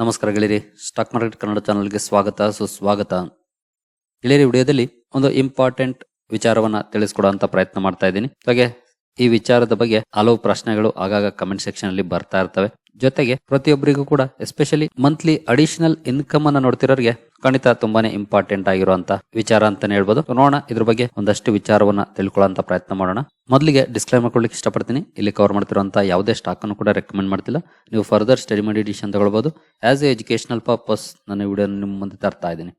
ನಮಸ್ಕಾರ ಗೆಳೆಯರಿ. Stock market Kannada ಚಾನಲ್ಗೆ ಸ್ವಾಗತ, ಸುಸ್ವಾಗತ. ಗೆಳೆಯರಿ, ವಿಡಿಯೋದಲ್ಲಿ ಒಂದು ಇಂಪಾರ್ಟೆಂಟ್ ವಿಚಾರವನ್ನ ತಿಳಿಸ್ಕೊಡುವಂತ ಪ್ರಯತ್ನ ಮಾಡ್ತಾ ಇದ್ದೀನಿ. ಹಾಗೆ ಈ ವಿಚಾರದ ಬಗ್ಗೆ ಹಲವು ಪ್ರಶ್ನೆಗಳು ಆಗಾಗ ಕಮೆಂಟ್ ಸೆಕ್ಷನ್ ಅಲ್ಲಿ ಬರ್ತಾ ಇರ್ತವೆ. ಜೊತೆಗೆ ಪ್ರತಿಯೊಬ್ಬರಿಗೂ ಕೂಡ ಎಸ್ಪೆಷಲಿ ಮಂತ್ಲಿ ಅಡಿಷನಲ್ ಇನ್ಕಮ್ ಅನ್ನ ನೋಡ್ತಿರೋರಿಗೆ ಖಂಡಿತ ತುಂಬಾನೇ ಇಂಪಾರ್ಟೆಂಟ್ ಆಗಿರುವಂತ ವಿಚಾರ ಅಂತಾನೆ ಹೇಳ್ಬೋದು. ನೋಡೋಣ ಇದ್ರ ಬಗ್ಗೆ ಒಂದಷ್ಟು ವಿಚಾರವನ್ನ ತಿಳ್ಕೊಳ್ಳುವಂತ ಪ್ರಯತ್ನ ಮಾಡೋಣ. ಮೊದಲಿಗೆ ಡಿಸ್ಕ್ಲೈಮರ್ ಕೊಡ್ಲಿಕ್ಕೆ ಇಷ್ಟಪಡ್ತೀನಿ. ಇಲ್ಲಿ ಕವರ್ ಮಾಡ್ತಿರುವಂತ ಯಾವುದೇ ಸ್ಟಾಕ್ ಅನ್ನು ಕೂಡ ರೆಕಮೆಂಡ್ ಮಾಡ್ತಿಲ್ಲ. ನೀವು ಫರ್ದರ್ ಸ್ಟಡಿ ಮಾಡಿ ಡಿಸಿಷನ್ ತಗೊಳ್ಬಹುದು ಆಸ್ ಎ ಎಜುಕೇಶನಲ್ ಪರ್ಪಸ್ ನಾನು ವಿಡಿಯೋ ನಿಮ್ಮ ಮುಂದೆ ತರ್ತಾ ಇದ್ದೀನಿ.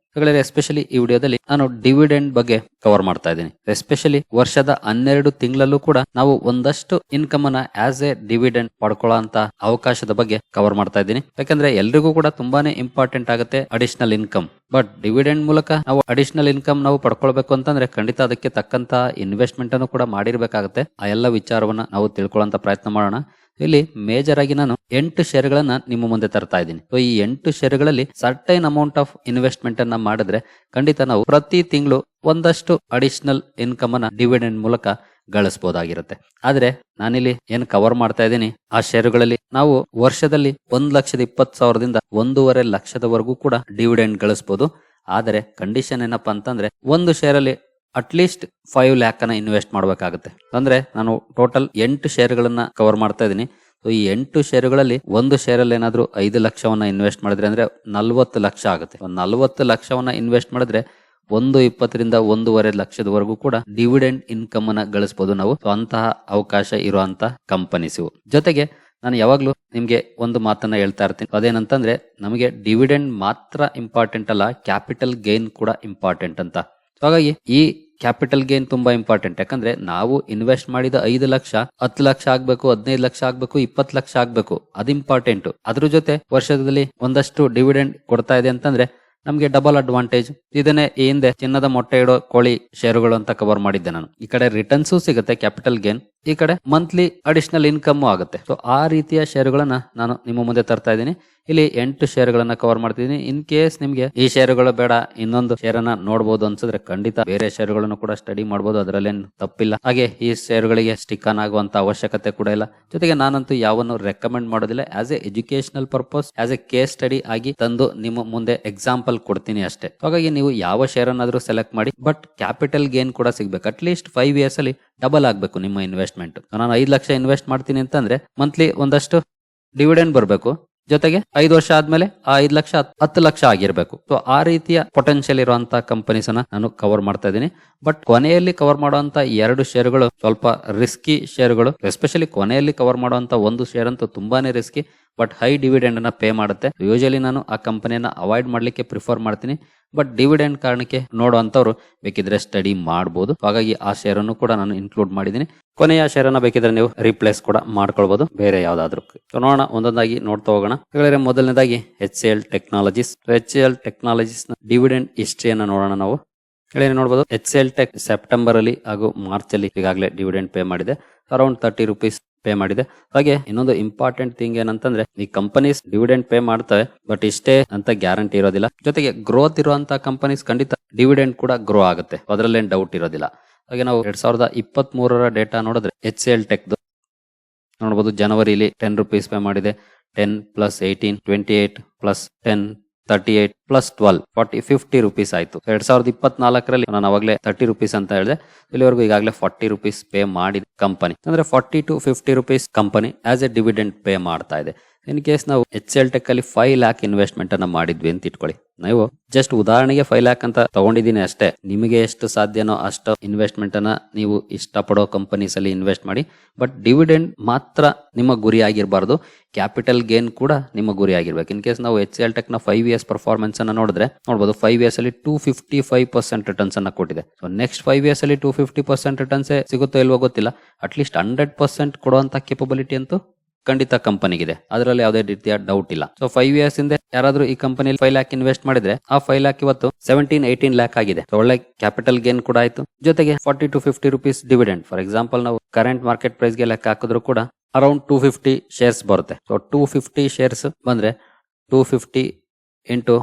ಎಸ್ಪೆಷಲಿ ಈ ವಿಡಿಯೋದಲ್ಲಿ ನಾನು ಡಿವಿಡೆಂಡ್ ಬಗ್ಗೆ ಕವರ್ ಮಾಡ್ತಾ ಇದ್ದೀನಿ. ಎಸ್ಪೆಷಲಿ ವರ್ಷದ ಹನ್ನೆರಡು ತಿಂಗಳಲ್ಲೂ ಕೂಡ ನಾವು ಒಂದಷ್ಟು ಇನ್ಕಮ್ ಅನ್ನ ಆಸ್ ಎ ಡಿವಿಡೆಂಡ್ ಪಡ್ಕೊಳ್ಳೋ ಅಂತ ಅವಕಾಶದ ಬಗ್ಗೆ ಕವರ್ ಮಾಡ್ತಾ ಇದ್ದೀನಿ. ಯಾಕಂದ್ರೆ ಎಲ್ರಿಗೂ ಕೂಡ ತುಂಬಾನೇ ಇಂಪಾರ್ಟೆಂಟ್ ಆಗುತ್ತೆ ಅಡಿಷನಲ್ ಇನ್ಕಮ್ ಬಟ್ ಡಿವಿಡೆಂಡ್ ಮೂಲಕ ನಾವು ಅಡಿಷನಲ್ ಇನ್ಕಮ್ ನಾವು ಪಡ್ಕೊಳ್ಬೇಕು ಅಂತಂದ್ರೆ ಖಂಡಿತ ಅದಕ್ಕೆ ತಕ್ಕಂತ ಇನ್ವೆಸ್ಟ್ಮೆಂಟ್ ಅನ್ನು ಕೂಡ ಮಾಡಿರ್ಬೇಕಾಗುತ್ತೆ. ಆ ಎಲ್ಲ ವಿಚಾರವನ್ನ ನಾವು ತಿಳ್ಕೊಳ್ಳೋಂತ ಪ್ರಯತ್ನ ಮಾಡೋಣ. ಇಲ್ಲಿ ಮೇಜರ್ ಆಗಿ ನಾನು ಎಂಟು ಷೇರ್ಗಳನ್ನ ನಿಮ್ಮ ಮುಂದೆ ತರ್ತಾ ಇದ್ದೀನಿ. ಸೊ ಈ ಎಂಟು ಷೇರುಗಳಲ್ಲಿ ಸರ್ಟೈನ್ ಅಮೌಂಟ್ ಆಫ್ ಇನ್ವೆಸ್ಟ್ಮೆಂಟ್ ಅನ್ನ ಮಾಡಿದ್ರೆ ಖಂಡಿತ ನಾವು ಪ್ರತಿ ತಿಂಗಳು ಒಂದಷ್ಟು ಅಡಿಷನಲ್ ಇನ್ಕಮ್ ಅನ್ನ ಡಿವಿಡೆಂಡ್ ಮೂಲಕ ಗಳಿಸಬಹುದಾಗಿರುತ್ತೆ ಆದ್ರೆ ನಾನಿಲ್ಲಿ ಏನ್ ಕವರ್ ಮಾಡ್ತಾ ಇದ್ದೀನಿ, ಆ ಷೇರುಗಳಲ್ಲಿ ನಾವು ವರ್ಷದಲ್ಲಿ ಒಂದ್ ಲಕ್ಷದ ಇಪ್ಪತ್ತು ಸಾವಿರದಿಂದ ಒಂದೂವರೆ ಲಕ್ಷದವರೆಗೂ ಕೂಡ ಡಿವಿಡೆಂಡ್ ಗಳಿಸಬಹುದು ಆದರೆ ಕಂಡೀಷನ್ ಏನಪ್ಪ ಅಂತಂದ್ರೆ ಒಂದು ಶೇರಲ್ಲಿ ಅಟ್ಲೀಸ್ಟ್ ಫೈವ್ ಲ್ಯಾಕ್ ಅನ್ನ ಇನ್ವೆಸ್ಟ್ ಮಾಡಬೇಕಾಗುತ್ತೆ. ಅಂದ್ರೆ ನಾನು ಟೋಟಲ್ ಎಂಟು ಶೇರ್ಗಳನ್ನ ಕವರ್ ಮಾಡ್ತಾ ಇದ್ದೀನಿ. ಸೊ ಈ ಎಂಟು ಷೇರುಗಳಲ್ಲಿ ಒಂದು ಶೇರಲ್ಲಿ ಏನಾದ್ರೂ ಐದು ಲಕ್ಷವನ್ನ ಇನ್ವೆಸ್ಟ್ ಮಾಡಿದ್ರೆ ಅಂದ್ರೆ ನಲ್ವತ್ತು ಲಕ್ಷ ಆಗುತ್ತೆ. ನಲ್ವತ್ತು ಲಕ್ಷವನ್ನ ಇನ್ವೆಸ್ಟ್ ಮಾಡಿದ್ರೆ ಒಂದು ಇಪ್ಪತ್ತರಿಂದ ಒಂದೂವರೆ ಲಕ್ಷದವರೆಗೂ ಕೂಡ ಡಿವಿಡೆಂಡ್ ಇನ್ಕಮ್ ಅನ್ನ ಗಳಿಸಬಹುದು ನಾವು. ಅಂತಹ ಅವಕಾಶ ಇರುವಂತಹ ಕಂಪನೀಸ್ ಜೊತೆಗೆ ನಾನು ಯಾವಾಗ್ಲೂ ನಿಮ್ಗೆ ಒಂದು ಮಾತನ್ನ ಹೇಳ್ತಾ ಇರ್ತೀನಿ. ಅದೇನಂತಂದ್ರೆ, ನಮಗೆ ಡಿವಿಡೆಂಡ್ ಮಾತ್ರ ಇಂಪಾರ್ಟೆಂಟ್ ಅಲ್ಲ, ಕ್ಯಾಪಿಟಲ್ ಗೇನ್ ಕೂಡ ಇಂಪಾರ್ಟೆಂಟ್ ಅಂತ. ಹಾಗಾಗಿ ಈ ಕ್ಯಾಪಿಟಲ್ ಗೇನ್ ತುಂಬಾ ಇಂಪಾರ್ಟೆಂಟ್ ಯಾಕಂದ್ರೆ, ನಾವು ಇನ್ವೆಸ್ಟ್ ಮಾಡಿದ ಐದು ಲಕ್ಷ, ಹತ್ತು ಲಕ್ಷ ಆಗ್ಬೇಕು, ಹದಿನೈದು ಲಕ್ಷ ಆಗ್ಬೇಕು, ಇಪ್ಪತ್ತು ಲಕ್ಷ ಆಗ್ಬೇಕು, ಅದು ಇಂಪಾರ್ಟೆಂಟ್ ಅದ್ರ ಜೊತೆ ವರ್ಷದಲ್ಲಿ ಒಂದಷ್ಟು ಡಿವಿಡೆಂಡ್ ಕೊಡ್ತಾ ಇದೆ ಅಂತಂದ್ರೆ ನಮಗೆ ಡಬಲ್ ಅಡ್ವಾಂಟೇಜ್ ಇದನ್ನೇ ಈ ಹಿಂದೆ ಚಿನ್ನದ ಮೊಟ್ಟೆ ಇಡೋ ಕೋಳಿ ಶೇರುಗಳು ಅಂತ ಕವರ್ ಮಾಡಿದ್ದೆ ನಾನು. ಈ ಕಡೆ ರಿಟರ್ನ್ಸು ಸಿಗುತ್ತೆ ಕ್ಯಾಪಿಟಲ್ ಗೇನ್ ಈ ಕಡೆ ಮಂತ್ಲಿ ಅಡಿಷನಲ್ ಇನ್ಕಮ್ ಆಗುತ್ತೆ. ಸೊ ಆ ರೀತಿಯ ಶೇರುಗಳನ್ನ ನಾನು ನಿಮ್ಮ ಮುಂದೆ ತರ್ತಾ ಇದ್ದೀನಿ. ಇಲ್ಲಿ ಎಂಟು ಶೇರ್ಗಳನ್ನ ಕವರ್ ಮಾಡ್ತಿದ್ದೀನಿ ಇನ್ ಕೇಸ್ ನಿಮ್ಗೆ ಈ ಶೇರುಗಳು ಬೇಡ, ಇನ್ನೊಂದು ಶೇರನ್ನ ನೋಡಬಹುದು ಅನ್ಸಿದ್ರೆ ಖಂಡಿತ ಬೇರೆ ಶೇರುಗಳನ್ನು ಕೂಡ ಸ್ಟಡಿ ಮಾಡಬಹುದು ಅದರಲ್ಲೇನು ತಪ್ಪಿಲ್ಲ. ಹಾಗೆ ಈ ಶೇರುಗಳಿಗೆ ಸ್ಟಿಕ್ ಆನ್ ಆಗುವಂತ ಅವಶ್ಯಕತೆ ಕೂಡ ಇಲ್ಲ. ಜೊತೆಗೆ ನಾನಂತೂ ಯಾವನ್ನು ರೆಕಮೆಂಡ್ ಮಾಡೋದಿಲ್ಲ. As a educational purpose as a case study ಆಗಿ ತಂದು ನಿಮ್ಮ ಮುಂದೆ ಎಕ್ಸಾಂಪಲ್ ಕೊಡ್ತೀನಿ ಅಷ್ಟೇ. ಹಾಗಾಗಿ ನೀವು ಯಾವ ಶೇರ್ ಅನ್ನಾದ್ರೂ ಸೆಲೆಕ್ಟ್ ಮಾಡಿ ಬಟ್ ಕ್ಯಾಪಿಟಲ್ ಗೇನ್ ಕೂಡ ಸಿಗ್ಬೇಕು. ಅಟ್ ಲೀಸ್ಟ್ ಫೈವ್ ಇಯರ್ಸ್ ಅಲ್ಲಿ ಡಬಲ್ ಆಗಬೇಕು ನಿಮ್ಮ ಇನ್ವೆಸ್ಟ್ಮೆಂಟ್. ನಾನು ಐದು ಲಕ್ಷ ಇನ್ವೆಸ್ಟ್ ಮಾಡ್ತೀನಿ ಅಂತಂದ್ರೆ ಮಂತ್ಲಿ ಒಂದಷ್ಟು ಡಿವಿಡೆಂಡ್ ಬರಬೇಕು. ಜೊತೆಗೆ ಐದು ವರ್ಷ ಆದ್ಮೇಲೆ ಆ ಐದು ಲಕ್ಷ ಹತ್- ಹತ್ತು ಲಕ್ಷ ಆಗಿರ್ಬೇಕು. ಸೊ ಆ ರೀತಿಯ ಪೊಟೆನ್ಶಿಯಲ್ ಇರುವಂತಹ ಕಂಪನೀಸ್ ನಾನು ಕವರ್ ಮಾಡ್ತಾ ಇದ್ದೀನಿ. ಬಟ್ ಕೊನೆಯಲ್ಲಿ ಕವರ್ ಮಾಡುವಂತ ಎರಡು ಷೇರುಗಳು ಸ್ವಲ್ಪ ರಿಸ್ಕಿ ಶೇರ್ಗಳು ಎಸ್ಪೆಷಲಿ ಕೊನೆಯಲ್ಲಿ ಕವರ್ ಮಾಡುವಂತ ಒಂದು ಶೇರ್ ಅಂತೂ ತುಂಬಾನೇ ರಿಸ್ಕಿ ಬಟ್ ಹೈ ಡಿವಿಡೆಂಡ್ ಅನ್ನ ಪೇ ಮಾಡುತ್ತೆ. ಯೂಶಲಿ ನಾನು ಆ ಕಂಪನಿಯನ್ನ ಅವಾಯ್ಡ್ ಮಾಡ್ಲಿಕ್ಕೆ ಪ್ರಿಫರ್ ಮಾಡ್ತೀನಿ. ಬಟ್ ಡಿವಿಡೆಂಡ್ ಕಾರಣಕ್ಕೆ ನೋಡುವಂತವ್ರು ಬೇಕಿದ್ರೆ ಸ್ಟಡಿ ಮಾಡಬಹುದು ಹಾಗಾಗಿ ಆ ಶೇರ್ ಅನ್ನು ಕೂಡ ನಾನು ಇನ್ಕ್ಲೂಡ್ ಮಾಡಿದ್ದೀನಿ. ಕೊನೆಯ ಶೇರ್ ಅನ್ನ ಬೇಕಿದ್ರೆ ನೀವು ರಿಪ್ಲೇಸ್ ಕೂಡ ಮಾಡ್ಕೊಳ್ಬಹುದು ಬೇರೆ ಯಾವ್ದಾದ್ರು. ನೋಡೋಣ, ಒಂದೊಂದಾಗಿ ನೋಡ್ತಾ ಹೋಗೋಣ. ಹೇಳಿದ್ರೆ ಮೊದಲನೇದಾಗಿ H L technologies H L ಟೆಕ್ನಾಲಜೀಸ್ನ dividend ಹಿಸ್ಟ್ರಿಯನ್ನ ನೋಡೋಣ ನಾವು. ಹೇಳಿ ನೋಡಬಹುದು ಎಚ್ ಎಲ್ ಟೆಕ್ ಸೆಪ್ಟೆಂಬರ್ ಅಲ್ಲಿ ಹಾಗೂ ಮಾರ್ಚ್ ಅಲ್ಲಿ ಈಗಾಗಲೇ ಡಿವಿಡೆಂಡ್ ಪೇ ಮಾಡಿದೆ. ಅರೌಂಡ್ ತರ್ಟಿ ರುಪೀಸ್ ಪೇ ಮಾಡಿದೆ. ಹಾಗೆ ಇನ್ನೊಂದು ಇಂಪಾರ್ಟೆಂಟ್ ಥಿಂಗ್ ಏನಂತಂದ್ರೆ, ಈ ಕಂಪನೀಸ್ ಡಿವಿಡೆಂಡ್ ಪೇ ಮಾಡ್ತವೆ ಬಟ್ ಇಷ್ಟೇ ಅಂತ ಗ್ಯಾರಂಟಿ ಇರೋದಿಲ್ಲ. ಜೊತೆಗೆ ಗ್ರೋತ್ ಇರುವಂತಹ ಕಂಪನೀಸ್ ಖಂಡಿತ ಡಿವಿಡೆಂಡ್ ಕೂಡ ಗ್ರೋ ಆಗುತ್ತೆ. ಅದರಲ್ಲೇನು ಡೌಟ್ ಇರೋದಿಲ್ಲ. ಹಾಗೆ ನಾವು ಎರಡ್ ಸಾವಿರದ ಇಪ್ಪತ್ತ್ ಮೂರರ ಡೇಟಾ ನೋಡಿದ್ರೆ ಎಚ್ ಎಲ್ ಟೆಕ್ ನೋಡಬಹುದು ಜನವರಿಲಿ ಟೆನ್ ರುಪೀಸ್ ಪೇ ಮಾಡಿದೆ. Ten plus eighteen twenty eight plus ten thirty eight plus twelve forty fifty rupees ಆಯ್ತು. ಎರಡ್ ಸಾವಿರದ ಇಪ್ಪತ್ನಾಲ್ಕರಲ್ಲಿ ನಾನು ಅವಾಗಲೇ ತರ್ಟಿ ರುಪೀಸ್ ಅಂತ ಹೇಳಿದೆ. ಇಲ್ಲಿವರೆಗೂ ಈಗಾಗಲೇ ಫಾರ್ಟಿ ರುಪೀಸ್ ಪೇ ಮಾಡಿದ ಕಂಪನಿ ಅಂದ್ರೆ forty two fifty rupees company as a dividend pay ಮಾಡ್ತಾ ಇದೆ. ಇನ್ ಕೇಸ್ ನಾವು ಎಚ್ ಎಲ್ ಟೆಕ್ ಅಲ್ಲಿ ಫೈವ್ ಲ್ಯಾಕ್ ಇನ್ವೆಸ್ಟ್ಮೆಂಟ್ ಅನ್ನ ಮಾಡಿದ್ವಿ ಅಂತ ಇಟ್ಕೊಳ್ಳಿ. ನೀವು ಜಸ್ಟ್ ಉದಾಹರಣೆಗೆ ಫೈವ್ ಲ್ಯಾಕ್ ಅಂತ ತಗೊಂಡಿದ್ದೀನಿ ಅಷ್ಟೇ. ನಿಮಗೆ ಎಷ್ಟು ಸಾಧ್ಯನೋ ಅಷ್ಟು ಇನ್ವೆಸ್ಟ್ಮೆಂಟ್ ಅನ್ನ ನೀವು ಇಷ್ಟಪಡೋ ಕಂಪನೀಸ್ ಅಲ್ಲಿ ಇನ್ವೆಸ್ಟ್ ಮಾಡಿ. ಬಟ್ ಡಿವಿಡೆಂಡ್ ಮಾತ್ರ ನಿಮ್ಮ ಗುರಿ ಆಗಿರಬಾರ್ದು. ಕ್ಯಾಪಿಟಲ್ ಗೇನ್ ಕೂಡ ನಿಮ್ಮ ಗುರಿ ಆಗಿರ್ಬೇಕು. ಇನ್ ಕೇಸ್ ನಾವು ಎಚ್ ಎಲ್ ಟೆಕ್ನ ಫೈವ್ ಇಯರ್ಸ್ ಪರ್ಫಾರ್ಮೆನ್ಸ್ ಅನ್ನ ನೋಡಿದ್ರೆ ನೋಡಬಹುದು ಫೈವ್ ಇಯರ್ಸ್ ಅಲ್ಲಿ two fifty five percent returns ಅನ್ನ ಕೊಟ್ಟಿದೆ. ಸೊ ನೆಕ್ಸ್ಟ್ ಫೈವ್ ಇಯರ್ಸ್ ಅಲ್ಲಿ ಟೂ ಫಿಫ್ಟಿ ಪರ್ಸೆಂಟ್ ರಿಟರ್ನ್ಸ್ ಸಿಗುತ್ತೋ ಇಲ್ವೋ ಗೊತ್ತಿಲ್ಲ. ಅಟ್ಲೀಸ್ಟ್ ಹಂಡ್ರೆಡ್ ಪರ್ಸೆಂಟ್ ಕೊಡುವಂತ ಕೆಪಬಿಲಿಟಿ ಅಂತೂ ಖಂಡಿತ ಕಂಪನಿಗಿದೆ. ಅದರಲ್ಲಿ ಯಾವುದೇ ರೀತಿಯ ಡೌಟ್ ಇಲ್ಲ. ಸೊ ಫೈವ್ ಇಯರ್ಸ್ ಹಿಂದೆ ಯಾರಾದ್ರೂ ಈ ಕಂಪನಿಯಲ್ಲಿ ಫೈವ್ ಲ್ಯಾಕ್ ಇನ್ವೆಸ್ಟ್ ಮಾಡಿದ್ರೆ, ಆ ಫೈವ್ ಲ್ಯಾಕ್ ಇವತ್ತು ಸೆವೆಂಟೀನ್ ಏಯ್ಟೀನ್ ಲ್ಯಾಕ್ ಆಗಿದೆ. ಒಳ್ಳೆ ಕ್ಯಾಪಿಟಲ್ ಗೇನ್ ಕೂಡ ಆಯ್ತು. ಜೊತೆಗೆ forty two fifty rupees dividend for example ನಾವು ಕರೆಂಟ್ ಮಾರ್ಕೆಟ್ ಪ್ರೈಸ್ಗೆ ಲೆಕ್ಕ ಹಾಕಿದ್ರು ಕೂಡ ಅರೌಂಡ್ ಟೂ ಫಿಫ್ಟಿ ಶೇರ್ಸ್ ಬರುತ್ತೆ. ಸೊ ಟೂ ಫಿಫ್ಟಿ ಶೇರ್ಸ್ ಬಂದ್ರೆ two fifty into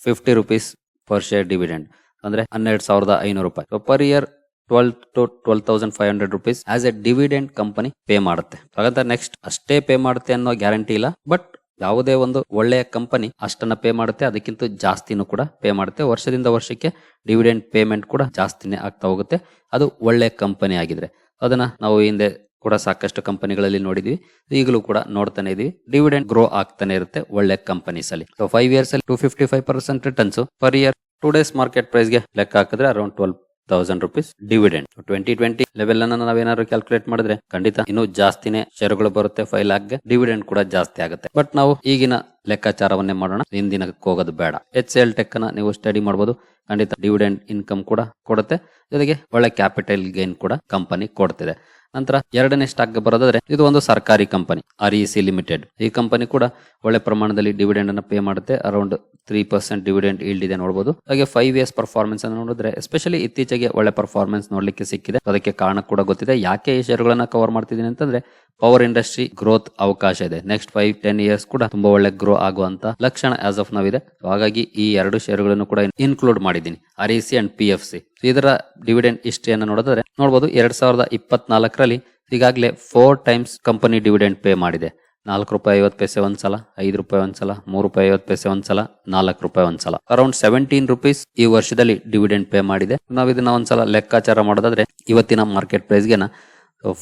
fifty rupees per share dividend ಅಂದ್ರೆ ಹನ್ನೆರಡು ಸಾವಿರದ ಐನೂರು ರೂಪಾಯಿ. Per year twelve two twelve thousand five hundred rupees as a dividend company pay ಮಾಡುತ್ತೆ. ಹಾಗಂತ ನೆಕ್ಸ್ಟ್ ಅಷ್ಟೇ ಪೇ ಮಾಡುತ್ತೆ ಅನ್ನೋ ಗ್ಯಾರಂಟಿ ಇಲ್ಲ ಬಟ್ ಯಾವುದೇ ಒಂದು ಒಳ್ಳೆಯ ಕಂಪನಿ ಅಷ್ಟನ್ನ ಪೇ ಮಾಡುತ್ತೆ, ಅದಕ್ಕಿಂತ ಜಾಸ್ತಿನೂ ಕೂಡ ಪೇ ಮಾಡುತ್ತೆ. ವರ್ಷದಿಂದ ವರ್ಷಕ್ಕೆ ಡಿವಿಡೆಂಟ್ ಪೇಮೆಂಟ್ ಕೂಡ ಜಾಸ್ತಿನೇ ಆಗ್ತಾ ಹೋಗುತ್ತೆ. ಅದು ಒಳ್ಳೆ ಕಂಪನಿ ಆಗಿದ್ರೆ. ಅದನ್ನ ನಾವು ಹಿಂದೆ ಕೂಡ ಸಾಕಷ್ಟು ಕಂಪನಿಗಳಲ್ಲಿ ನೋಡಿದ್ವಿ. ಈಗಲೂ ಕೂಡ ನೋಡ್ತಾನೆ ಇದೀವಿ. ಡಿವಿಡೆಂಟ್ ಗ್ರೋ ಆಗ್ತಾನೆ ಇರುತ್ತೆ ಒಳ್ಳೆ ಕಂಪನೀಸ್ ಅಲ್ಲಿ. ಸೊ ಫೈವ್ ಇಯರ್ಸ್ ಅಲ್ಲಿ two fifty five percent returns per year two days market ಪ್ರೈಸ್ಗೆ ಲೆಕ್ಕ ಹಾಕಿದ್ರೆ around twelve thousand rupees dividend twenty twenty level ಅನ್ನ ನಾವೇನಾದ್ರು ಕ್ಯಾಲ್ಕುಲೇಟ್ ಮಾಡಿದ್ರೆ ಖಂಡಿತ ಇನ್ನು ಜಾಸ್ತಿನೇ ಶೇರುಗಳು ಬರುತ್ತೆ. ಫೈವ್ ಲ್ಯಾಕ್ಗೆ ಡಿವಿಡೆಂಡ್ ಕೂಡ ಜಾಸ್ತಿ ಆಗುತ್ತೆ. ಬಟ್ ನಾವು ಈಗಿನ ಲೆಕ್ಕಾಚಾರವನ್ನೇ ಮಾಡೋಣ. ಹಿಂದಿನಕ್ಕೆ ಹೋಗೋದು ಬೇಡ. ಎಚ್ ಎಲ್ ಟೆಕ್ ಅನ್ನ ನೀವು ಸ್ಟಡಿ ಮಾಡಬಹುದು ಖಂಡಿತ ಡಿವಿಡೆಂಡ್ ಇನ್ಕಮ್ ಕೂಡ ಕೊಡುತ್ತೆ. ಜೊತೆಗೆ ಒಳ್ಳೆ ಕ್ಯಾಪಿಟಲ್ ಗೇನ್ ಕೂಡ ಕಂಪನಿ ಕೊಡ್ತಿದೆ. ನಂತರ ಎರಡನೇ ಸ್ಟಾಕ್ ಬರೋದಾದ್ರೆ ಇದು ಒಂದು ಸರ್ಕಾರಿ company R E C limited ಈ ಕಂಪನಿ ಕೂಡ ಒಳ್ಳೆ ಪ್ರಮಾಣದಲ್ಲಿ ಡಿವಿಡೆಂಡ್ ಅನ್ನ ಪೇ ಮಾಡುತ್ತೆ. Around three percent dividend yield ಇದೆ ನೋಡಬಹುದು ಹಾಗೆ ಫೈವ್ ಇಯರ್ಸ್ ಪರ್ಫಾರ್ಮೆನ್ಸ್ ಅನ್ನು ನೋಡಿದ್ರೆ ಎಸ್ಪೆಷಲಿ ಇತ್ತೀಚೆಗೆ ಒಳ್ಳೆ ಪರ್ಫಾರ್ಮೆನ್ಸ್ ನೋಡ್ಲಿಕ್ಕೆ ಸಿಕ್ಕಿದೆ. ಅದಕ್ಕೆ ಕಾರಣ ಕೂಡ ಗೊತ್ತಿದೆ. ಯಾಕೆ ಈ ಶೇರುಗಳನ್ನ ಕವರ್ ಮಾಡ್ತಿದ್ದೀನಿ ಅಂತಂದ್ರೆ ಪವರ್ ಇಂಡಸ್ಟ್ರಿ ಗ್ರೋತ್ ಅವಕಾಶ ಇದೆ. ನೆಕ್ಸ್ಟ್ ಫೈವ್ ಟೆನ್ ಇಯರ್ಸ್ ಕೂಡ ತುಂಬಾ ಒಳ್ಳೆ ಗ್ರೋ ಆಗುವಂತ ಲಕ್ಷಣ ಆಸ್ ಆಫ್ ನಾವ್ ಇದೆ ಹಾಗಾಗಿ ಈ ಎರಡು ಶೇರುಗಳನ್ನು ಕೂಡ ಇನ್ಕ್ಲೂಡ್ ಮಾಡಿದ್ದೀನಿ. R E C and P F C ಇದರ ಡಿವಿಡೆಂಡ್ ಹಿಸ್ಟ್ರಿಯನ್ನು ನೋಡಿದ್ರೆ ನೋಡಬಹುದು ಎರಡ್ ಸಾವಿರದ ಇಪ್ಪತ್ನಾಲ್ಕರಲ್ಲಿ ಈಗಾಗಲೇ four times company dividend pay ಮಾಡಿದೆ. ನಾಲ್ಕು ರೂಪಾಯಿ ಐವತ್ತು ಪೈಸೆ ಒಂದ್ಸಲ, ಐದು ರೂಪಾಯಿ ಒಂದ್ಸಲ, ಮೂರು ರೂಪಾಯಿ ಐವತ್ತು ಪೈಸೆ ಒಂದ್ಸಲ, ನಾಲ್ಕು ರೂಪಾಯಿ ಒಂದ್ಸಲ. ಅರೌಂಡ್ ಸೆವೆಂಟೀನ್ ರುಪೀಸ್ ಈ ವರ್ಷದಲ್ಲಿ ಡಿವಿಡೆಂಡ್ ಪೇ ಮಾಡಿದೆ. ನಾವು ಇದನ್ನ ಒಂದ್ಸಲ ಲೆಕ್ಕಾಚಾರ ಮಾಡೋದಾದ್ರೆ ಇವತ್ತಿನ market ಪ್ರೈಸ್ಗೆನ